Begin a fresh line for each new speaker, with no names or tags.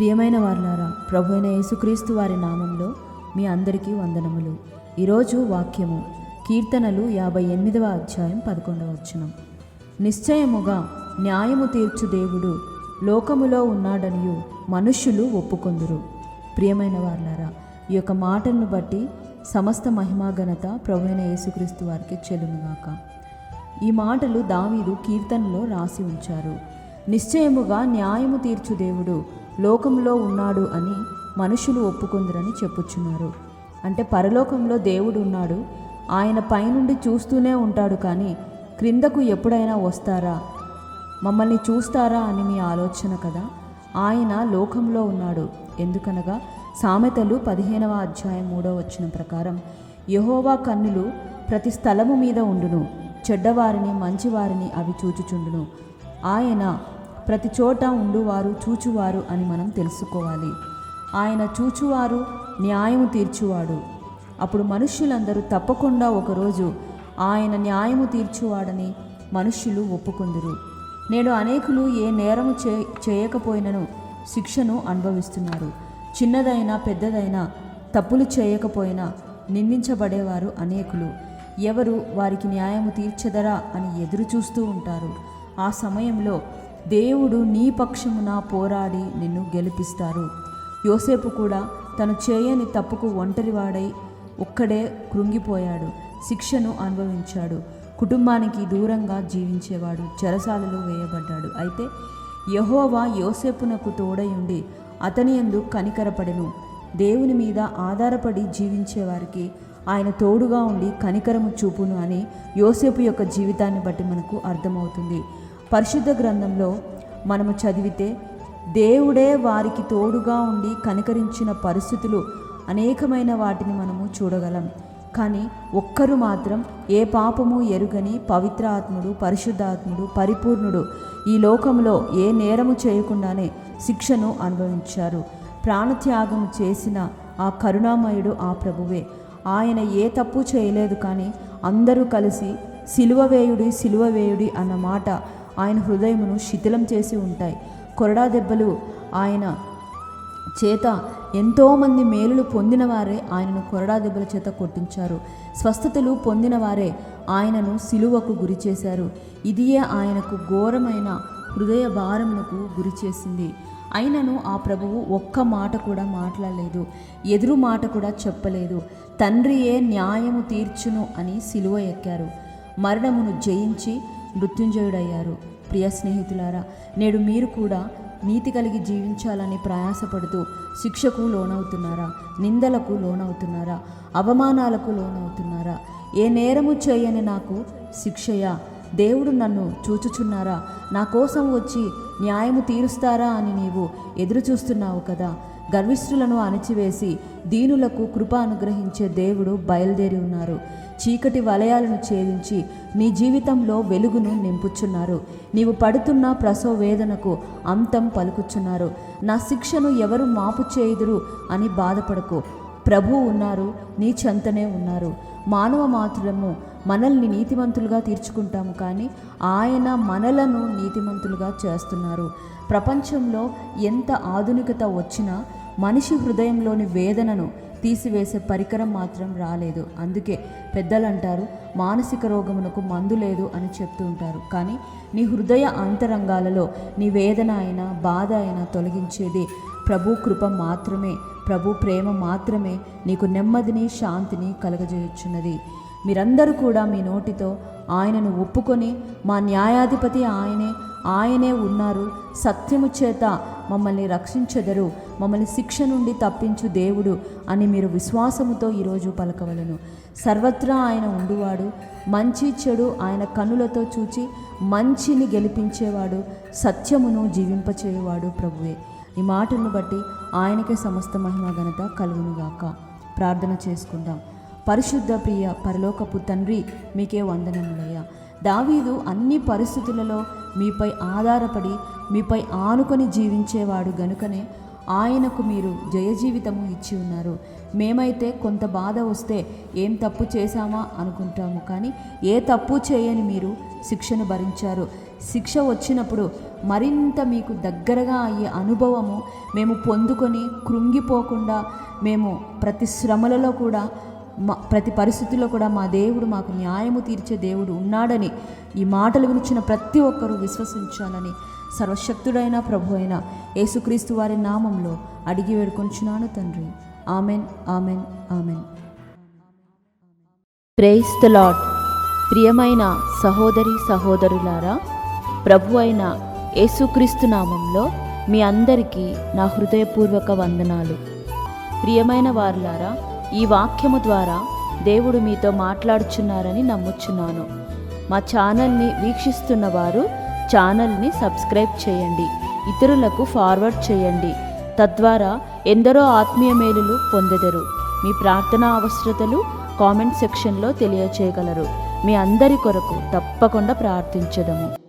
ప్రియమైన వారులారా ప్రభు అయిన యేసుక్రీస్తు వారి నామంలో మీ అందరికీ వందనములు. ఈరోజు వాక్యము కీర్తనలు యాభై ఎనిమిదవ అధ్యాయం పదకొండవ వచనం. నిశ్చయముగా న్యాయము తీర్చు దేవుడు లోకములో ఉన్నాడనియు మనుష్యులు ఒప్పుకొందురు. ప్రియమైన వారులారా ఈ యొక్క మాటలను బట్టి సమస్త మహిమాఘనత ప్రభు అయిన యేసుక్రీస్తు వారికి చెల్లునుగాక. ఈ మాటలు దావీదు కీర్తనలో రాసి ఉంచారు. నిశ్చయముగా న్యాయము తీర్చు దేవుడు లోకంలో ఉన్నాడు అని మనుషులు ఒప్పుకుందరని చెప్పుచున్నారు. అంటే పరలోకంలో దేవుడు ఉన్నాడు. ఆయన పైనుండి చూస్తూనే ఉంటాడు కానీ క్రిందకు ఎప్పుడైనా వస్తారా? మమ్మల్ని చూస్తారా అని మీ ఆలోచన కదా? ఆయన లోకంలో ఉన్నాడు. ఎందుకనగా సామెతలు పదిహేనవ అధ్యాయం మూడవ వచ్చిన ప్రకారం యహోవా కన్నులు ప్రతి స్థలము మీద ఉండును. చెడ్డవారిని మంచివారిని అవి చూచుచుండును. ఆయన ప్రతి చోట ఉండువారు చూచువారు అని మనం తెలుసుకోవాలి. ఆయన చూచువారు న్యాయము తీర్చువాడు. అప్పుడు మనుష్యులందరూ తప్పకుండా ఒకరోజు ఆయన న్యాయము తీర్చువాడని మనుష్యులు ఒప్పుకొందురు. నేడు అనేకులు ఏ నేరము చే చేయకపోయినను శిక్షను అనుభవిస్తున్నారు. చిన్నదైనా పెద్దదైనా తప్పులు చేయకపోయినా నిందించబడేవారు అనేకులు. ఎవరు వారికి న్యాయము తీర్చదరా అని ఎదురు చూస్తూ ఉంటారు. ఆ సమయంలో దేవుడు నీ పక్షమున పోరాడి నిన్ను గెలిపిస్తారు. యోసేపు కూడా తను చేయని తప్పుకు ఒంటరివాడై ఒక్కడే కృంగిపోయాడు శిక్షను అనుభవించాడు కుటుంబానికి దూరంగా జీవించేవాడు చెరసాలలో వేయబడ్డాడు. అయితే యహోవా యోసేపునకు తోడయుండి అతని యందు కనికరపడెను. దేవుని మీద ఆధారపడి జీవించేవారికి ఆయన తోడుగా ఉండి కనికరము చూపును అని యోసేపు యొక్క జీవితాన్ని బట్టి మనకు అర్థమవుతుంది. పరిశుద్ధ గ్రంథంలో మనము చదివితే దేవుడే వారికి తోడుగా ఉండి కనికరించిన పరిస్థితులు అనేకమైన వాటిని మనము చూడగలం. కానీ ఒక్కరు మాత్రం ఏ పాపము ఎరుగని పవిత్రాత్ముడు పరిశుద్ధాత్ముడు పరిపూర్ణుడు ఈ లోకంలో ఏ నేరము చేయకుండానే శిక్షను అనుభవించారు. ప్రాణత్యాగం చేసిన ఆ కరుణామయుడు ఆ ప్రభువే. ఆయన ఏ తప్పు చేయలేదు కానీ అందరూ కలిసి సిలువ వేయుడి సిలువ వేయుడి అన్న మాట ఆయన హృదయమును శిథిలం చేసి ఉంటాయి. కొరడా దెబ్బలు ఆయన చేత ఎంతోమంది మేలులు పొందినవారే ఆయనను కొరడా దెబ్బల చేత కొట్టించారు. స్వస్థతలు పొందినవారే ఆయనను సిలువకు గురి చేశారు. ఇదియే ఆయనకు ఘోరమైన హృదయ భారమునకు గురి చేసింది. అయినను ఆ ప్రభువు ఒక్క మాట కూడా మాట్లాడలేదు. ఎదురు మాట కూడా చెప్పలేదు. తండ్రియే న్యాయము తీర్చును అని సిలువ ఎక్కారు. మరణమును జయించి మృత్యుంజయుడయ్యారు. ప్రియ స్నేహితులారా నేడు మీరు కూడా నీతి కలిగి జీవించాలని ప్రయాసపడుతూ శిక్షకు లోనవుతున్నారా? నిందలకు లోనవుతున్నారా? అవమానాలకు లోనవుతున్నారా? ఏ నేరము చేయని నాకు శిక్షయా? దేవుడు నన్ను చూచుచున్నారా? నా కోసం వచ్చి న్యాయము తీరుస్తారా అని నీవు ఎదురు చూస్తున్నావు కదా? గర్విష్ఠులను అణిచివేసి దీనులకు కృప అనుగ్రహించే దేవుడు బయలుదేరి ఉన్నారు. చీకటి వలయాలను ఛేదించి నీ జీవితంలో వెలుగును నింపుచున్నారు. నీవు పడుతున్న ప్రసవ వేదనకు అంతం పలుకుచున్నారు. నా శిక్షను ఎవరు మాపు చేయుదురు అని బాధపడకు. ప్రభు ఉన్నారు నీ చెంతనే ఉన్నారు. మానవ మాత్రము మనల్ని నీతిమంతులుగా తీర్చుకుంటాము కానీ ఆయన మనలను నీతిమంతులుగా చేస్తున్నారు. ప్రపంచంలో ఎంత ఆధునికత వచ్చినా మనిషి హృదయంలోని వేదనను తీసివేసే పరికరం మాత్రం రాలేదు. అందుకే పెద్దలు అంటారు మానసిక రోగమునకు మందు లేదు అని చెప్తూ ఉంటారు. కానీ నీ హృదయ అంతరంగాలలో నీ వేదన అయినా బాధ అయినా తొలగించేది ప్రభు కృప మాత్రమే. ప్రభు ప్రేమ మాత్రమే నీకు నెమ్మదిని శాంతిని కలగజేయుచున్నది. మీరందరూ కూడా మీ నోటితో ఆయనను ఒప్పుకొని మా న్యాయాధిపతి ఆయనే ఆయనే ఉన్నారు. సత్యము చేత మమ్మల్ని రక్షించెదరు. మమ్మల్ని శిక్ష నుండి తప్పించు దేవుడు అని మీరు విశ్వాసముతో ఈరోజు పలకవలను. సర్వత్రా ఆయన ఉండువాడు. మంచి చెడు ఆయన కనులతో చూచి మంచిని గెలిపించేవాడు. సత్యమును జీవింపచేయువాడు ప్రభువే. ఈ మాటలను బట్టి ఆయనకే సమస్త మహిమ ఘనత కలుగునుగాక. ప్రార్థన చేసుకుందాం. పరిశుద్ధ ప్రియ పరలోకపు తండ్రి మీకే వందనములయ్యా. దావీదు అన్ని పరిస్థితులలో మీపై ఆధారపడి మీపై ఆనుకొని జీవించేవాడు గనుకనే ఆయనకు మీరు జయజీవితము ఇచ్చి ఉన్నారు. మేమైతే కొంత బాధ వస్తే ఏం తప్పు చేశామా అనుకుంటాము కానీ ఏ తప్పు చేయని మీరు శిక్షను భరించారు. శిక్ష వచ్చినప్పుడు మరింత మీకు దగ్గరగా అయ్యే అనుభవము మేము పొందుకొని కృంగిపోకుండా మేము ప్రతి శ్రమలలో కూడా మా ప్రతి పరిస్థితుల్లో కూడా మా దేవుడు మాకు న్యాయము తీర్చే దేవుడు ఉన్నాడని ఈ మాటలు వినిచిన ప్రతి ఒక్కరూ విశ్వసించాలని సర్వశక్తుడైన ప్రభు అయిన యేసుక్రీస్తు వారి నామంలో అడిగి వేడుకొంచున్నాను తండ్రి. Amen amen amen. Praise the Lord ప్రియమైన సహోదరి సహోదరులారా ప్రభు అయిన యేసుక్రీస్తు నామంలో మీ అందరికీ నా హృదయపూర్వక వందనాలు. ప్రియమైన వారులారా ఈ వాక్యము ద్వారా దేవుడు మీతో మాట్లాడుచున్నారని నమ్ముచున్నాను. మా ఛానల్ని వీక్షిస్తున్న వారు ఛానల్ని సబ్స్క్రైబ్ చేయండి ఇతరులకు ఫార్వర్డ్ చేయండి. తద్వారా ఎందరో ఆత్మీయ మేలులు పొందెదరు. మీ ప్రార్థనా అవసరతలు కామెంట్ సెక్షన్లో తెలియచేయగలరు. మీ అందరి కొరకు తప్పకుండా ప్రార్థించదము